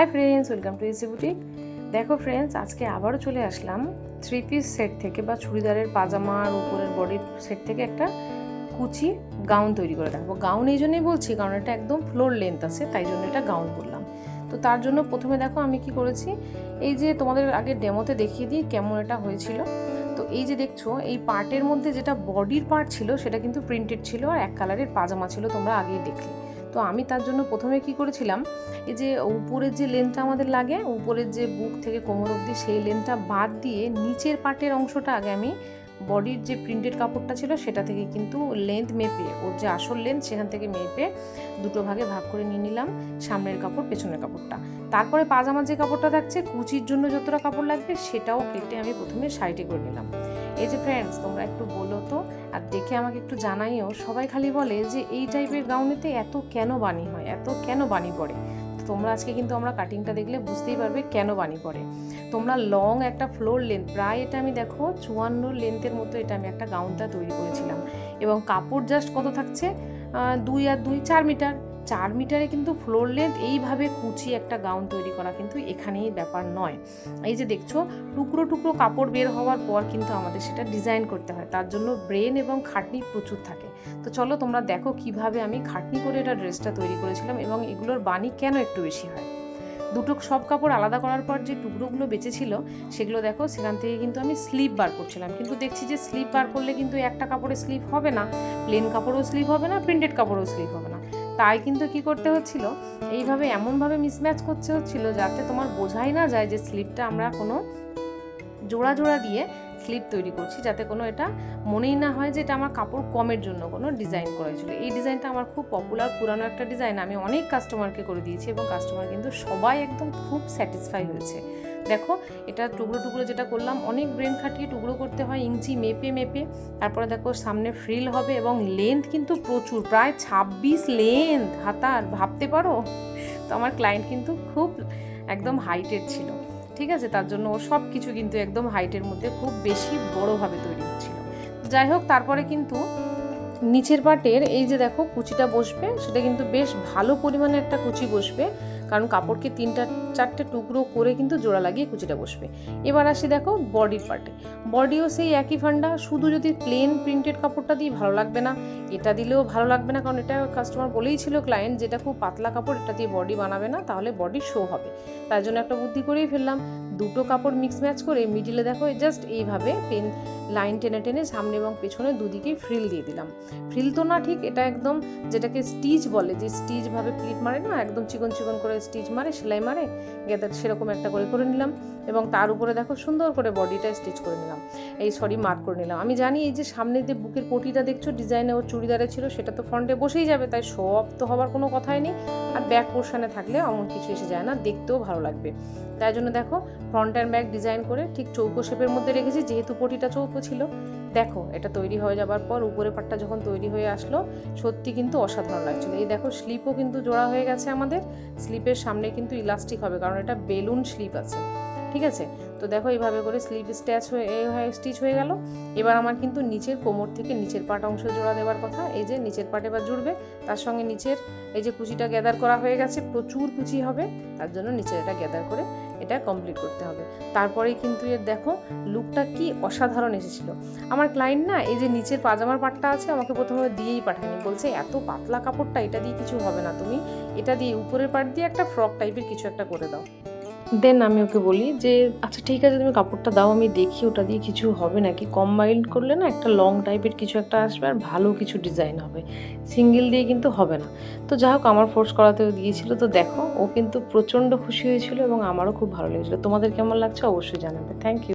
Hi friends welcome to Easy Boutique দেখো friends আজকে আবারও চলে আসলাম থ্রি পিস সেট থেকে বা চুড়িদারের পাজামার উপরের বডির সেট থেকে একটা কুচি গাউন তৈরি করে রাখব গাউন এই জন্যই বলছি, কারণ এটা একদম ফ্লোর লেন্থ আছে, তাই জন্য এটা গাউন বললাম। তো তার জন্য প্রথমে দেখো আমি কি করেছি, এই যে তোমাদের আগে ডেমোতে দেখিয়ে দিই কেমন এটা হয়েছিল। তো এই যে দেখছ, এই পার্টের মধ্যে যেটা বডির পার্ট ছিল, সেটা কিন্তু প্রিন্টেড ছিল আর এক কালারের পাজামা ছিল, তোমরা আগেই দেখলে। তো আমি তার জন্য প্রথমে কি করেছিলাম, এই যে উপরের যে লেন্থটা আমাদের লাগে, উপরের যে বুক থেকে কোমর অবধি সেই লেন্থটা বাদ দিয়ে নিচের পাটের অংশটা আগে আমি বডির যে প্রিন্টেড কাপড়টা ছিল সেটা থেকে কিন্তু লেন্থ মেপে, ওর যে আসল লেন্থ সেখান থেকে মেপে দুটো ভাগে ভাগ করে নিয়ে নিলাম সামনের কাপড়, পেছনের কাপড়টা। তারপরে পাজামার যে কাপড়টা থাকছে, কুচির জন্য যতটা কাপড় লাগবে সেটাও কেটে আমি প্রথমে সাইডে করে নিলাম। এই যে ফ্রেন্ডস তোমরা একটু বলো তো আর দেখে আমাকে একটু জানাইও, সবাই খালি বলে যে এই টাইপের গাউনেতে এত কেন বানি হয়, এত কেন বানি পড়ে? তোমরা আজকে কিন্তু আমরা কাটিংটা দেখলে বুঝতেই পারবে কেন বানি পড়ে। তোমরা লং একটা ফ্লোর লেন্থ প্রায় এটা আমি দেখো চুয়ান্ন লেন্থের মতো এটা আমি একটা গাউনটা তৈরি করেছিলাম। এবং কাপড় জাস্ট কত থাকছে? দুই আর দুই, চার মিটার চার মিটারে কিন্তু ফ্লোর লেন্থ এইভাবে কুচি একটা গাউন তৈরি করা কিন্তু এখানেই ব্যাপার নয়। এই যে দেখছ, টুকরো টুকরো কাপড় বের হওয়ার পর কিন্তু আমাদের সেটা ডিজাইন করতে হয়, তার জন্য ব্রেন এবং খাটনি প্রচুর থাকে। তো চলো তোমরা দেখো কীভাবে আমি খাটনি করে এটা ড্রেসটা তৈরি করেছিলাম এবং এগুলোর বানি কেন একটু বেশি হয়। দুটো সব কাপড় আলাদা করার পর যে টুকরোগুলো বেঁচেছিল, সেগুলো দেখো, সেখান থেকে কিন্তু আমি স্লিপ বার করছিলাম। কিন্তু দেখছি যে স্লিপ বার করলে কিন্তু একটা কাপড়ে স্লিপ হবে না প্লেন কাপড়ও স্লিপ হবে না প্রিন্টেড কাপড়ও স্লিপ হবে না। তাই কিন্তু কি করতে হচ্ছিল? এইভাবে এমনভাবে মিসম্যাচ করতে হচ্ছিল যাতে তোমার বোঝাই না যায় যে স্লিপটা আমরা কোনো জোড়া জোড়া দিয়ে স্লিপ তৈরি করছি, যাতে কোনো এটা মনেই না হয় যে এটা আমার কাপড় কমের জন্য কোনো ডিজাইন করেছিল এই ডিজাইনটা আমার খুব পপুলার পুরানো একটা ডিজাইন আমি অনেক কাস্টমারকে করে দিয়েছি এবং কাস্টমার কিন্তু সবাই একদম খুব স্যাটিসফাই হয়েছে। দেখো, এটা টুকরো টুকরো যেটা করলাম, অনেক ব্রেন খাটিয়ে টুকরো করতে হয়, ইঞ্চি মেপে মেপে। তারপরে দেখো, সামনে ফ্রিল হবে এবং লেন্থ কিন্তু প্রচুর, প্রায় ছাব্বিশ লেন্থ হাতার, ভাবতে পারো? তো আমার ক্লায়েন্ট কিন্তু খুব একদম হাইটের ছিল, ঠিক আছে? তার জন্য ও সব কিছু কিন্তু একদম হাইটের মধ্যে খুব বেশি বড়োভাবে তৈরি হচ্ছিল। যাই হোক, তারপরে কিন্তু নিচের পাটের এই যে দেখো, কুচিটা বসবে, সেটা কিন্তু বেশ ভালো পরিমাণে একটা কুচি বসবে। কারণ কাপড়কে তিনটা, চারটে টুকরো করে কিন্তু জোড়া লাগিয়ে কুচিটা বসবে। এবার আসি দেখো বডির পার্টে বডিও সেই একই ফান্ডা শুধু যদি প্লেন প্রিন্টেড কাপড়টা দিয়ে ভালো লাগবে না, এটা দিলেও ভালো লাগবে না, কারণ এটা কাস্টমার বলেই ছিল ক্লায়েন্ট যেটা খুব পাতলা কাপড়, এটা দিয়ে বডি বানাবে না, তাহলে বডি শো হবে। তার জন্য একটা বুদ্ধি করেই ফেললাম। দুটো কাপড় মিক্স ম্যাচ করে মিডিলে দেখো জাস্ট এইভাবে পেন লাইন টেনে টেনে সামনে এবং পেছনে দুদিকেই ফ্রিল দিয়ে দিলাম। ফ্রিল তো না ঠিক, এটা একদম যেটাকে স্টিচ বলে, যে স্টিচ ভাবে প্লিট মারে না, একদম চিকন চিকন করে স্টিচ মারে, সেলাই মারে গেদার সেরকম একটা করে করে নিলাম। এবং তার উপরে দেখো সুন্দর করে বডিটা স্টিচ করে নিলাম। এই সরি মার্ক করে নিলাম। আমি জানি এই যে সামনে যে বুকের পটিটা দেখছ ডিজাইনে ওর চুড়িদারে ছিল, সেটা তো ফ্রন্টে বসেই যাবে, তাই শো অফ তো হওয়ার কোনো কথাই নেই। আর ব্যাক পোর্শনে থাকলে এমন কিছু এসে যায় না, দেখতেও ভালো লাগবে। তাই জন্য দেখো ফ্রন্ট অ্যান্ড ব্যাক ডিজাইন করে ঠিক চৌকো শেপের মধ্যে রেখেছি, যেহেতু পটিটা চৌকো ছিল। দেখো, এটা তৈরি হয়ে যাবার পর উপরে পাটটা যখন তৈরি হয়ে আসলো, সত্যি কিন্তু অসাধারণ লাগছিল। এই দেখো স্লিপও কিন্তু জোড়া হয়ে গেছে আমাদের। স্লিপের সামনে কিন্তু ইলাস্টিক হবে, কারণ এটা বেলুন স্লিপ আছে। ঠিক আছে? তো দেখো, এইভাবে করে স্লিপ স্ট্যাচ হয়ে স্টিচ হয়ে গেল। এবার আমার কিন্তু নিচের কোমর থেকে নিচের পাট অংশ জোড়া দেওয়ার কথা। এই যে নিচের পাট এবার জুড়বে, তার সঙ্গে নিচের এই যে কুচিটা গ্যাদার করা হয়ে গেছে, প্রচুর কুচি হবে, তার জন্য নিচের এটা গ্যাদার করে এটা কমপ্লিট করতে হবে। তারপরেই কিন্তু এর দেখো লুকটা কি অসাধারণ এসেছিল। আমার ক্লায়েন্ট না এই যে নিচের পাজামার পাটটা আছে, আমাকে প্রথমে দিয়েই পাঠায়নি। বলছে, এত পাতলা কাপড়টা, এটা দিয়ে কিছু হবে না তুমি। এটা দিয়ে উপরের পাট দিয়ে একটা ফ্রক টাইপের কিছু একটা করে দাও। দেন আমি ওকে বলি যে আচ্ছা ঠিক আছে, তুমি কাপড়টা দাও, আমি দেখি ওটা দিয়ে কিছু হবে নাকি? কম্বাইন্ড করলে না একটা লং টাইপের কিছু একটা আসবে আর ভালো কিছু ডিজাইন হবে। সিঙ্গেল দিয়ে কিন্তু হবে না। তো যা হোক, আমার ফোর্স করাতেও দিয়েছিল। তো দেখো, ও কিন্তু প্রচণ্ড খুশি হয়েছিল এবং আমারও খুব ভালো লেগেছিলো। তোমাদের কেমন লাগছে অবশ্যই জানাবে। Thank you